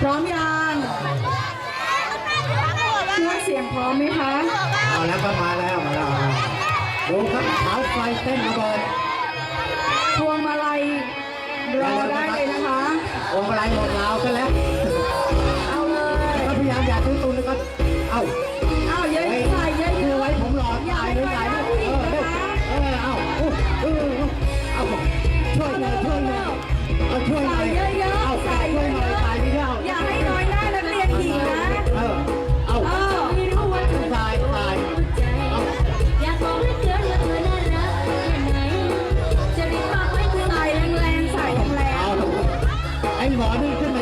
พร้อมยังเครื่องเสียงพร้อมไหมคะ เอาแล้วก็มาแล้วมาแล้วดูครับขาวไฟเต้นระเบิดพวงมาลัยรอได้เลยนะคะ องมาอะยรหมดแล้วก็แล้ว 哎呀妈这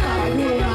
ครับ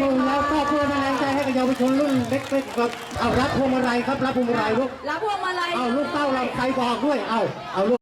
คุณครับขอบคุณนะใจให้กับเยาวชนรุ่นเล็กๆแบบเอารับพวงมาลัยครับรับพวงมาลัยลูกรับพวงมาลัยเอาลูกเต้าเราใครบอกด้วยเอาเอาลูก